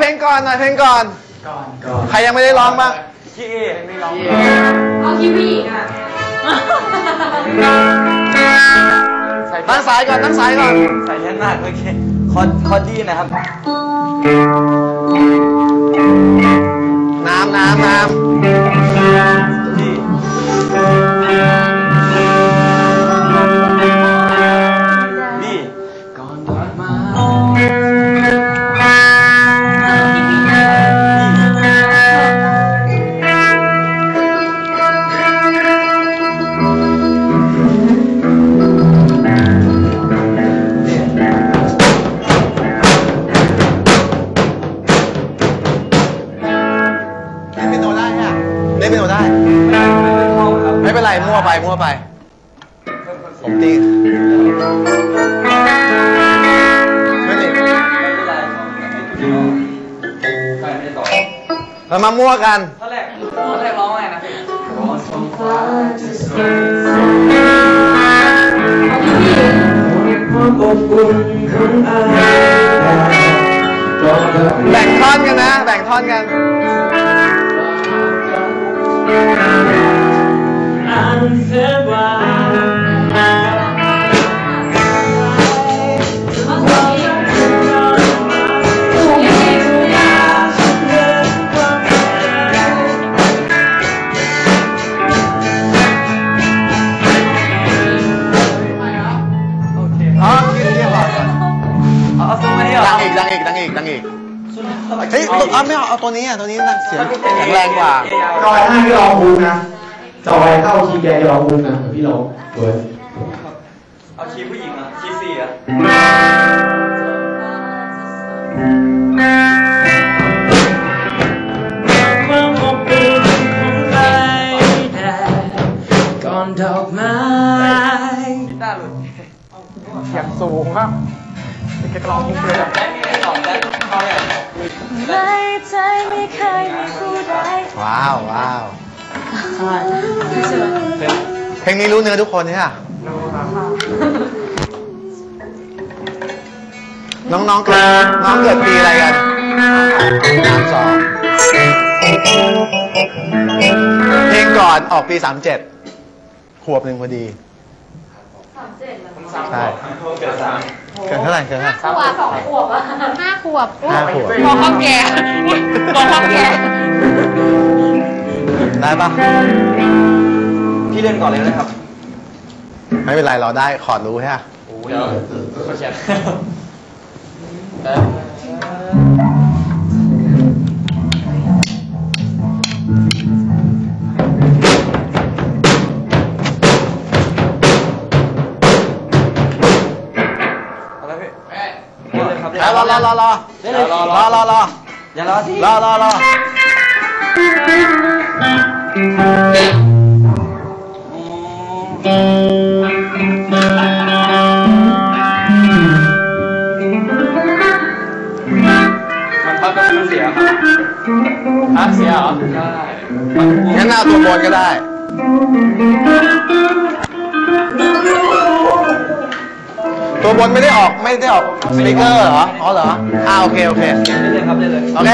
เพลงคอร์ดเอาเพลงก่อนหน่อยเพลงก่อน ก่อนก่อนใครยังไม่ได้ร้องบ้างพี่เอไม่ร้องเอาคีย์ผู้หญิงอะตั้งสายก่อนตั้งสายก่อนใส่แค่หน้าเมื่อกี้คอร์ดคอร์ดดีนะครับ น้ำน้ำน้ดี ผมตีไม่ติดไม่เป็นไรใครไม่ได้ต่อเรามามั่วกันท่อนแรกท่อนแรกร้องไงนะร้องสองฟ้าจะสดใสความอบอุ่นของอายแบ่งท่อนกันนะ แบ่งท่อนกัน เฮ้ยเอาไม่เอาเอาตัวนี้อะตัวนี้นะเสียงแข็งแรงกว่า จอยให้พี่ลองบูนะจอยเข้าคีย์แกจะลองบูนะเดี๋ยวพี่ลองเปิดเอาคีย์ผู้หญิงเหรอะคีย์สี่เหรอะความอบอุ่นของใบแดดก่อนดอกไม้กีตาร์หลุดเสียงสูงครับแกลองมุกเลยได้มีสองได้เขาอย่างไม่ใจไม่เคยมีผู้ใดว้าวว้าวเพลงนี้รู้เนื้อทุกคนใช่ไหมน้องๆเกิดน้องเกิดปีอะไรกันสามสองเพลงก่อนออกปีสามเจ็ดขวบหนึ่งพอดีสามเจ็ดแล้วใช่ เกิดสามเกิดเท่าไหร่เกิดเท่าไหร่ขวบสองขวบอะห้าขวบห้าขวบพอเขาแก่พอเขาแก่ได้ปะพี่เล่นก่อนเลยนะครับไม่เป็นไรเราได้คอร์ดรู้ใช่ไหมเดี๋ยวเขาเขียนเอา รับรอรอรอรอเล่นเลยรอรอรอรอย่ารอสิรอรอรอมันพักก็มันเสียครับฮะเสียเหรอใช่งั้นเอาตัวบนก็ได้ ตัวบนไม่ได้ออกไม่ได้ออกสปีกเกอร์เหรอ อ๋อเหรอ อ่าโอเคโอเคเล่นเลยครับเล่นเลยโอเค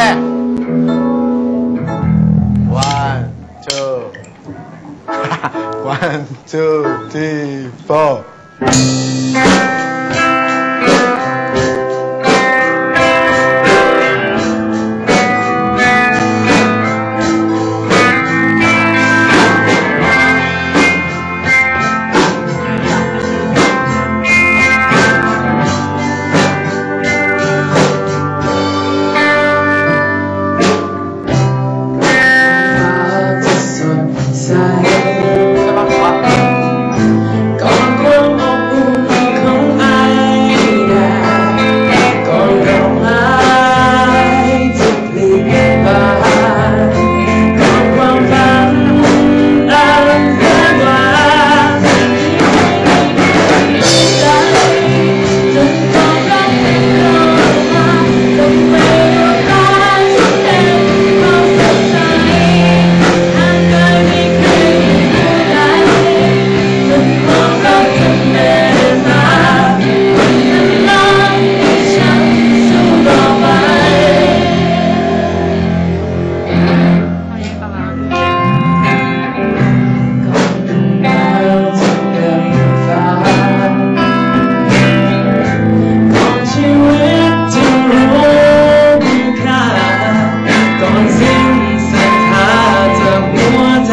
one two one two three four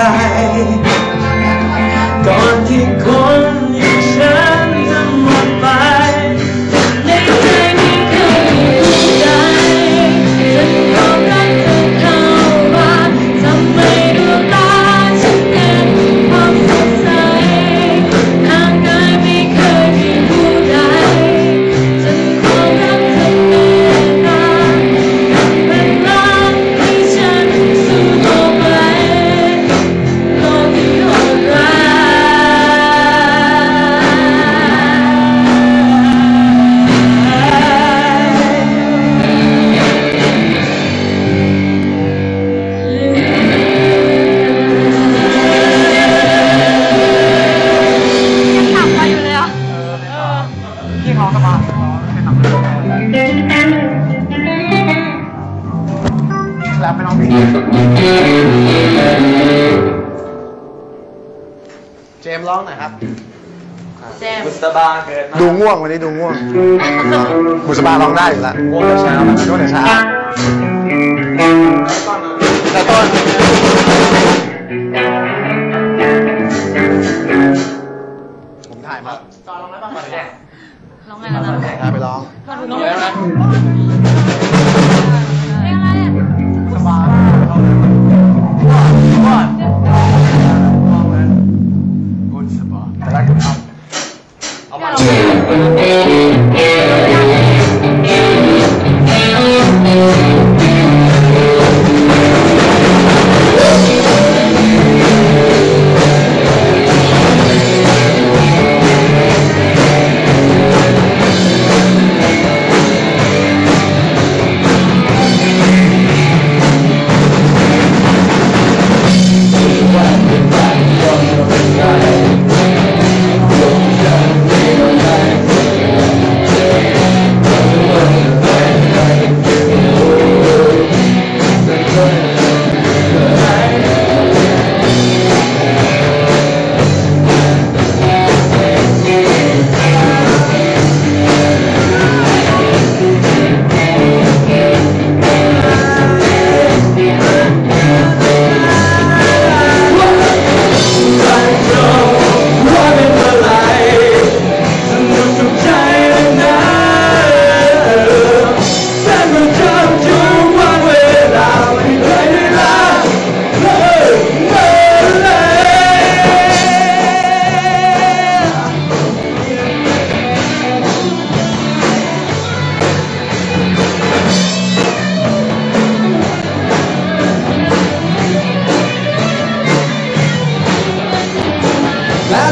night. Don't keep ที่ร้องกับเราแล้วไปลองดูเจมร้องหน่อยครับเจมบุษบาเกิดมาดูง่วงวันนี้ดูง่วงบุษบาร้องได้อยู่แล้วง่วงแต่เช้าง่วงแต่เช้าแต่ต้น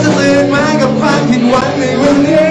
Adelaide, Mangapang, and Wanley, Wanley.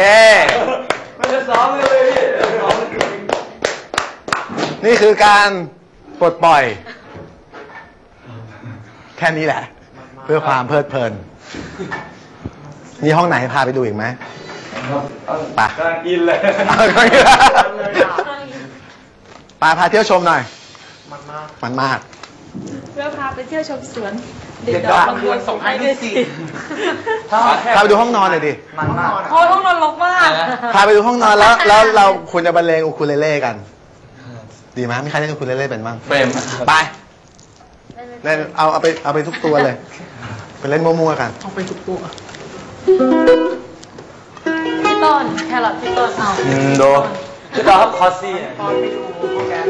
ย้มันจะซ้อมเลยพี่ซ้อมนี่คือการปลดปล่อย แค่นี้แหละ เพื่อความเพลิดเพลินนี่ห้องไหนพาไปดูอีกไหมป่ากำลังอินเลยป่าพาเที่ยวชมหน่อย มันมาก มันมาก เพื่อพาไปเที่ยวชมสวน เด็กดอกลำดวนส่งให้ด้วยสิพาไปดูห้องนอนหน่อยดิ มันมากโอ้ยห้องนอนรกมาก พาไปดูห้องนอนแล้ว แล้วเราควรจะบรรเลงอูคูเลเล่กัน ดีไหมมีใครเล่นอูคูเลเล่เป็นบ้างเฟรมไปเล่นเอาเอาไปเอาไปทุกตัวเลย ไปเล่นมั่วๆกันต้องไปทุกตัวพี่ต้นแครอทพี่ต้นเอาอืมโดจะดอกคอสซี่ตอนไปดูโปรแกรม